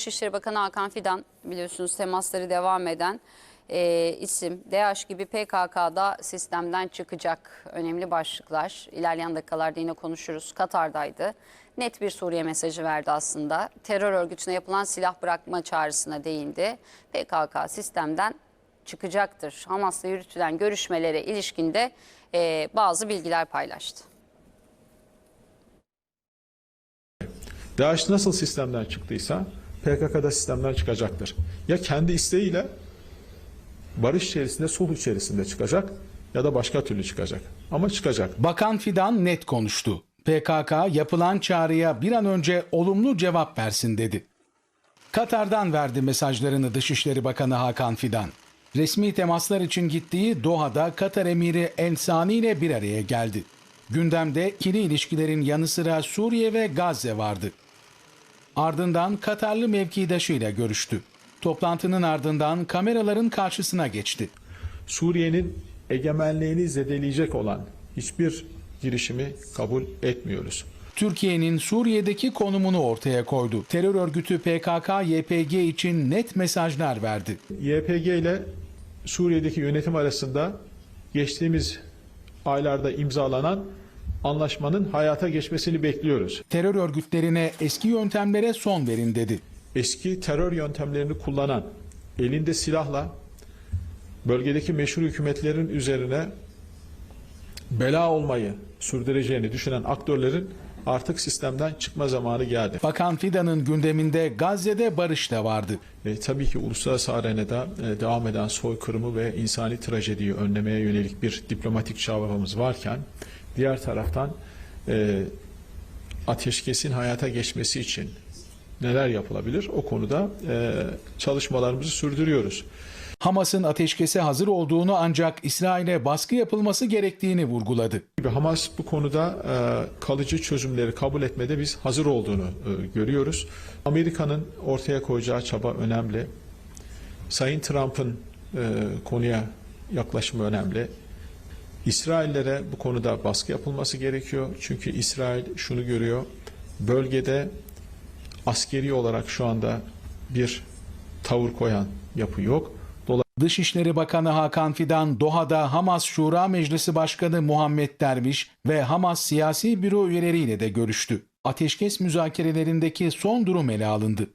Dışişleri Bakanı Hakan Fidan biliyorsunuz temasları devam eden e, isim DH gibi PKK'da sistemden çıkacak önemli başlıklar. İlerleyen dakikalarda yine konuşuruz. Katar'daydı. Net bir Suriye mesajı verdi aslında. Terör örgütüne yapılan silah bırakma çağrısına değindi. PKK sistemden çıkacaktır. Hamas'la yürütülen görüşmelere ilişkinde e, bazı bilgiler paylaştı. DAEŞ nasıl sistemden çıktıysa PKK da sistemden çıkacaktır. Ya kendi isteğiyle barış içerisinde, sulh içerisinde çıkacak ya da başka türlü çıkacak. Ama çıkacak. Bakan Fidan net konuştu. PKK yapılan çağrıya bir an önce olumlu cevap versin dedi. Katar'dan verdi mesajlarını Dışişleri Bakanı Hakan Fidan. Resmi temaslar için gittiği Doha'da Katar emiri El Sani ile bir araya geldi. Gündemde ikili ilişkilerin yanı sıra Suriye ve Gazze vardı. Ardından Katarlı mevkidaşıyla görüştü. Toplantının ardından kameraların karşısına geçti. Suriye'nin egemenliğini zedeleyecek olan hiçbir girişimi kabul etmiyoruz. Türkiye'nin Suriye'deki konumunu ortaya koydu. Terör örgütü PKK-YPG için net mesajlar verdi. YPG ile Suriye'deki yönetim arasında geçtiğimiz aylarda imzalanan anlaşmanın hayata geçmesini bekliyoruz. Terör örgütlerine eski yöntemlere son verin dedi. eski terör yöntemlerini kullanan, elinde silahla bölgedeki meşhur hükümetlerin üzerine bela olmayı sürdüreceğini düşünen aktörlerin artık sistemden çıkma zamanı geldi. Bakan Fidan'ın gündeminde Gazze'de barış da vardı. E, tabii ki uluslararası arenada e, devam eden soykırımı ve insani trajediyi önlemeye yönelik bir diplomatik çabamız varken diğer taraftan e, ateşkesin hayata geçmesi için neler yapılabilir? O konuda e, çalışmalarımızı sürdürüyoruz. Hamas'ın ateşkese hazır olduğunu ancak İsrail'e baskı yapılması gerektiğini vurguladı. Hamas bu konuda e, kalıcı çözümleri kabul etmede biz hazır olduğunu e, görüyoruz. Amerika'nın ortaya koyacağı çaba önemli. Sayın Trump'ın e, konuya yaklaşımı önemli. İsraillere bu konuda baskı yapılması gerekiyor. Çünkü İsrail şunu görüyor. Bölgede askeri olarak şu anda bir tavır koyan yapı yok. Dışişleri Bakanı Hakan Fidan, Doha'da Hamas Şura Meclisi Başkanı Muhammed Derviş ve Hamas siyasi büro üyeleriyle de görüştü. Ateşkes müzakerelerindeki son durum ele alındı.